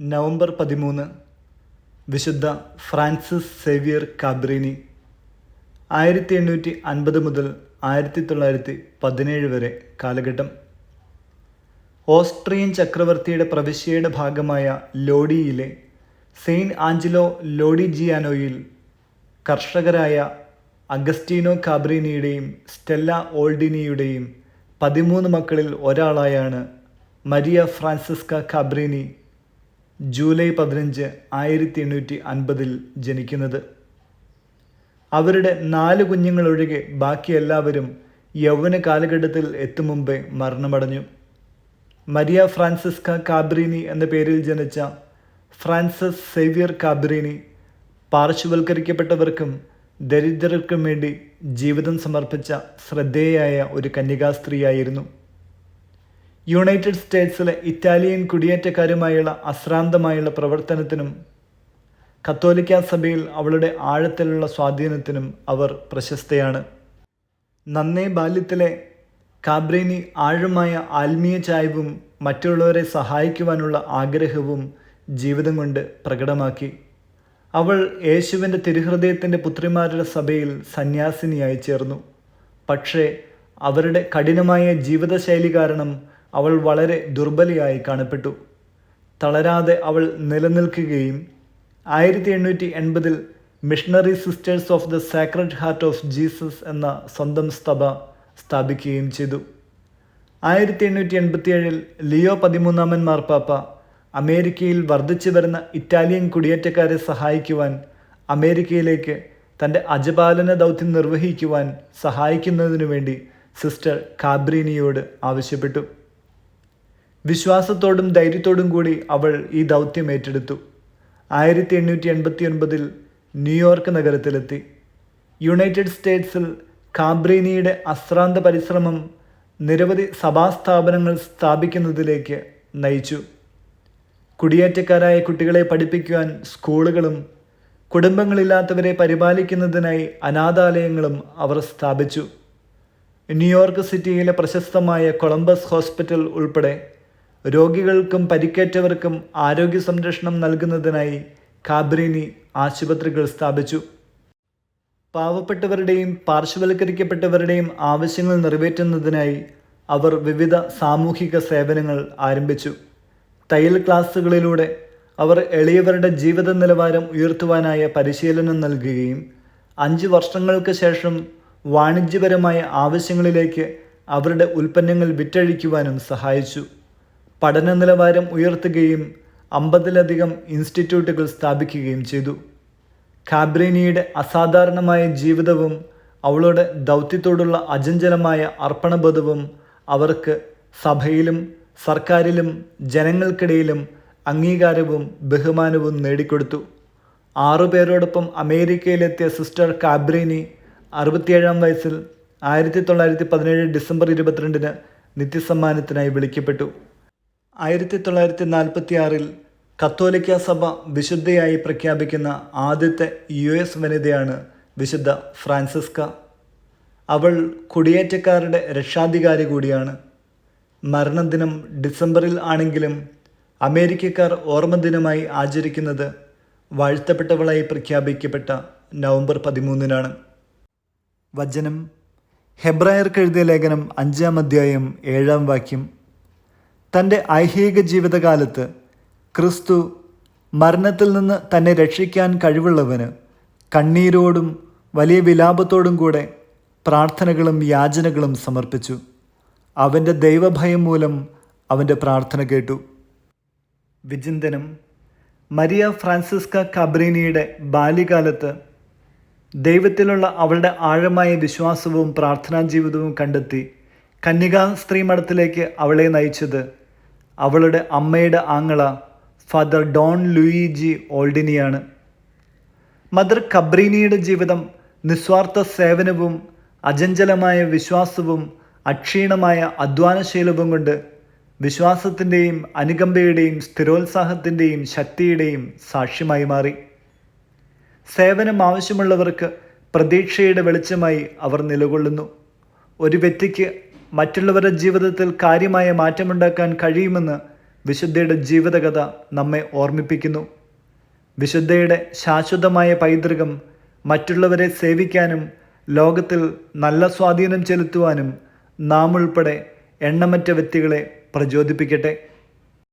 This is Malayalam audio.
നവംബർ പതിമൂന്ന് വിശുദ്ധ ഫ്രാൻസിസ് സേവിയർ കാബ്രീനി ആയിരത്തി എണ്ണൂറ്റി അൻപത് മുതൽ ആയിരത്തി തൊള്ളായിരത്തി പതിനേഴ് വരെ കാലഘട്ടം. ഓസ്ട്രിയൻ ചക്രവർത്തിയുടെ പ്രവിശ്യയുടെ ഭാഗമായ ലോഡിയിലെ സെയിന്റ് ആഞ്ചലോ ലോഡി ജിയാനോയിൽ കർഷകരായ അഗസ്റ്റീനോ കാബ്രീനിയുടെയും സ്റ്റെല്ല ഓൾഡിനിയുടെയും പതിമൂന്ന് മക്കളിൽ ഒരാളായാണ് മരിയ ഫ്രാൻസിസ്ക കാബ്രീനി ജൂലൈ പതിനഞ്ച് ആയിരത്തി എണ്ണൂറ്റി അൻപതിൽ ജനിക്കുന്നത്. അവരുടെ നാല് കുഞ്ഞുങ്ങളൊഴികെ ബാക്കി എല്ലാവരും യൗവന കാലഘട്ടത്തിൽ എത്തും മുമ്പേ മരണമടഞ്ഞു. മരിയ ഫ്രാൻസിസ്ക കാബ്രീനി എന്ന പേരിൽ ജനിച്ച ഫ്രാൻസിസ് സേവിയർ കാബ്രീനി പാർശ്വവൽക്കരിക്കപ്പെട്ടവർക്കും ദരിദ്രർക്കും വേണ്ടി ജീവിതം സമർപ്പിച്ച ശ്രദ്ധേയായ ഒരു കന്യകാസ്ത്രീയായിരുന്നു യുണൈറ്റഡ് സ്റ്റേറ്റ്സിലെ ഇറ്റാലിയൻ കുടിയേറ്റക്കാരുമായുള്ള അശ്രാന്തമായുള്ള പ്രവർത്തനത്തിനും കത്തോലിക്ക സഭയിൽ അവളുടെ ആഴത്തിലുള്ള സ്വാധീനത്തിനും അവർ പ്രശസ്തയാണ്. നന്നേ ബാല്യത്തിലെ കാബ്രീനി ആഴമായ ആത്മീയ ചായവും മറ്റുള്ളവരെ സഹായിക്കുവാനുള്ള ആഗ്രഹവും ജീവിതം കൊണ്ട് പ്രകടമാക്കി. അവൾ യേശുവിന്റെ തിരുഹൃദയത്തിന്റെ പുത്രിമാരുടെ സഭയിൽ സന്യാസിനിയായി ചേർന്നു. പക്ഷേ അവരുടെ കഠിനമായ ജീവിതശൈലി കാരണം അവൾ വളരെ ദുർബലയായി കാണപ്പെട്ടു. തളരാതെ അവൾ നിലനിൽക്കുകയും ആയിരത്തി എണ്ണൂറ്റി എൺപതിൽ missionary sisters of the sacred heart of Jesus എന്ന സ്വന്തം സ്തഭ സ്ഥാപിക്കുകയും ചെയ്തു. ആയിരത്തി എണ്ണൂറ്റി എൺപത്തിയേഴിൽ ലിയോ പതിമൂന്നാമൻ മാർപ്പാപ്പ അമേരിക്കയിൽ വർദ്ധിച്ചു വരുന്ന ഇറ്റാലിയൻ കുടിയേറ്റക്കാരെ സഹായിക്കുവാൻ അമേരിക്കയിലേക്ക് തന്റെ അജപാലന ദൗത്യം നിർവഹിക്കുവാൻ സഹായിക്കുന്നതിനു വേണ്ടി സിസ്റ്റർ കാബ്രീനിയോട് ആവശ്യപ്പെട്ടു. വിശ്വാസത്തോടും ധൈര്യത്തോടും കൂടി അവൾ ഈ ദൗത്യം ഏറ്റെടുത്തു. ആയിരത്തി എണ്ണൂറ്റി എൺപത്തി ഒൻപതിൽ ന്യൂയോർക്ക് നഗരത്തിലെത്തി. യുണൈറ്റഡ് സ്റ്റേറ്റ്സിൽ കാബ്രീനിയുടെ അശ്രാന്ത പരിശ്രമം നിരവധി സഭാസ്ഥാപനങ്ങൾ സ്ഥാപിക്കുന്നതിലേക്ക് നയിച്ചു. കുടിയേറ്റക്കാരായ കുട്ടികളെ പഠിപ്പിക്കുവാൻ സ്കൂളുകളും കുടുംബങ്ങളില്ലാത്തവരെ പരിപാലിക്കുന്നതിനായി അനാഥാലയങ്ങളും അവർ സ്ഥാപിച്ചു. ന്യൂയോർക്ക് സിറ്റിയിലെ പ്രശസ്തമായ കൊളംബസ് ഹോസ്പിറ്റൽ ഉൾപ്പെടെ രോഗികൾക്കും പരിക്കേറ്റവർക്കും ആരോഗ്യ സംരക്ഷണം നൽകുന്നതിനായി കാബ്രീനി ആശുപത്രികൾ സ്ഥാപിച്ചു. പാവപ്പെട്ടവരുടെയും പാർശ്വവൽക്കരിക്കപ്പെട്ടവരുടെയും ആവശ്യങ്ങൾ നിറവേറ്റുന്നതിനായി അവർ വിവിധ സാമൂഹിക സേവനങ്ങൾ ആരംഭിച്ചു. തയ്യൽ ക്ലാസ്സുകളിലൂടെ അവർ എളിയവരുടെ ജീവിത നിലവാരം ഉയർത്തുവാനായ പരിശീലനം നൽകുകയും അഞ്ച് വർഷങ്ങൾക്ക് ശേഷം വാണിജ്യപരമായ ആവശ്യങ്ങളിലേക്ക് അവരുടെ ഉൽപ്പന്നങ്ങൾ വിറ്റഴിക്കുവാനും സഹായിച്ചു. പഠന നിലവാരം ഉയർത്തുകയും അമ്പതിലധികം ഇൻസ്റ്റിറ്റ്യൂട്ടുകൾ സ്ഥാപിക്കുകയും ചെയ്തു. കാബ്രീനിയുടെ അസാധാരണമായ ജീവിതവും അവളുടെ ദൗത്യത്തോടുള്ള അജഞ്ചലമായ അർപ്പണബോധവും അവർക്ക് സഭയിലും സർക്കാരിലും ജനങ്ങൾക്കിടയിലും അംഗീകാരവും ബഹുമാനവും നേടിക്കൊടുത്തു. ആറുപേരോടൊപ്പം അമേരിക്കയിലെത്തിയ സിസ്റ്റർ കാബ്രീനി അറുപത്തിയേഴാം വയസ്സിൽ ആയിരത്തി തൊള്ളായിരത്തി പതിനേഴ് ഡിസംബർ ഇരുപത്തിരണ്ടിന് നിത്യസമ്മാനത്തിനായി വിളിക്കപ്പെട്ടു. ആയിരത്തി തൊള്ളായിരത്തി നാൽപ്പത്തി ആറിൽ കത്തോലിക്ക സഭ വിശുദ്ധയായി പ്രഖ്യാപിക്കുന്ന ആദ്യത്തെ യു എസ് വനിതയാണ് വിശുദ്ധ ഫ്രാൻസിസ്ക. അവൾ കുടിയേറ്റക്കാരുടെ രക്ഷാധികാരി കൂടിയാണ്. മരണദിനം ഡിസംബറിൽ ആണെങ്കിലും അമേരിക്കക്കാർ ഓർമ്മദിനമായി ആചരിക്കുന്നത് വാഴ്ത്തപ്പെട്ടവളായി പ്രഖ്യാപിക്കപ്പെട്ട നവംബർ പതിമൂന്നിനാണ്. വചനം. ഹെബ്രായർക്ക് എഴുതിയ ലേഖനം അഞ്ചാം അധ്യായം ഏഴാം വാക്യം. തന്റെ ഐഹിക ജീവിതകാലത്ത് ക്രിസ്തു മരണത്തിൽ നിന്ന് തന്നെ രക്ഷിക്കാൻ കഴിവുള്ളവന് കണ്ണീരോടും വലിയ വിലാപത്തോടും കൂടെ പ്രാർത്ഥനകളും യാചനകളും സമർപ്പിച്ചു. അവന്റെ ദൈവഭയം മൂലം അവന്റെ പ്രാർത്ഥന കേട്ടു. വിചിന്തനം. മരിയ ഫ്രാൻസിസ്ക കബ്രീനിയുടെ ബാല്യകാലത്ത് ദൈവത്തിലുള്ള അവളുടെ ആഴമായ വിശ്വാസവും പ്രാർത്ഥനാ ജീവിതവും കണ്ടെത്തി കന്യകാ സ്ത്രീ മഠത്തിലേക്ക് അവളെ നയിച്ചത് അവളുടെ അമ്മയുടെ ആങ്ങള ഫാദർ ഡോൺ ലൂയിജി ഓൾഡിനിയാണ്. മദർ കബ്രീനിയുടെ ജീവിതം നിസ്വാർത്ഥ സേവനവും അചഞ്ചലമായ വിശ്വാസവും അക്ഷീണമായ അധ്വാനശീലവും കൊണ്ട് വിശ്വാസത്തിന്റെയും അനുകമ്പയുടെയും സ്ഥിരോത്സാഹത്തിന്റെയും ശക്തിയുടെയും സാക്ഷ്യമായി മാറി. സേവനം ആവശ്യമുള്ളവർക്ക് പ്രതീക്ഷയുടെ വെളിച്ചമായി അവർ നിലകൊള്ളുന്നു. ഒരു വ്യക്തിക്ക് മറ്റുള്ളവരുടെ ജീവിതത്തിൽ കാര്യമായ മാറ്റമുണ്ടാക്കാൻ കഴിയുമെന്ന് വിശുദ്ധയുടെ ജീവിതകഥ നമ്മെ ഓർമ്മിപ്പിക്കുന്നു. വിശുദ്ധയുടെ ശാശ്വതമായ പൈതൃകം മറ്റുള്ളവരെ സേവിക്കാനും ലോകത്തിൽ നല്ല സ്വാധീനം ചെലുത്തുവാനും നാം ഉൾപ്പെടെ എണ്ണമറ്റ വ്യക്തികളെ പ്രചോദിപ്പിക്കട്ടെ.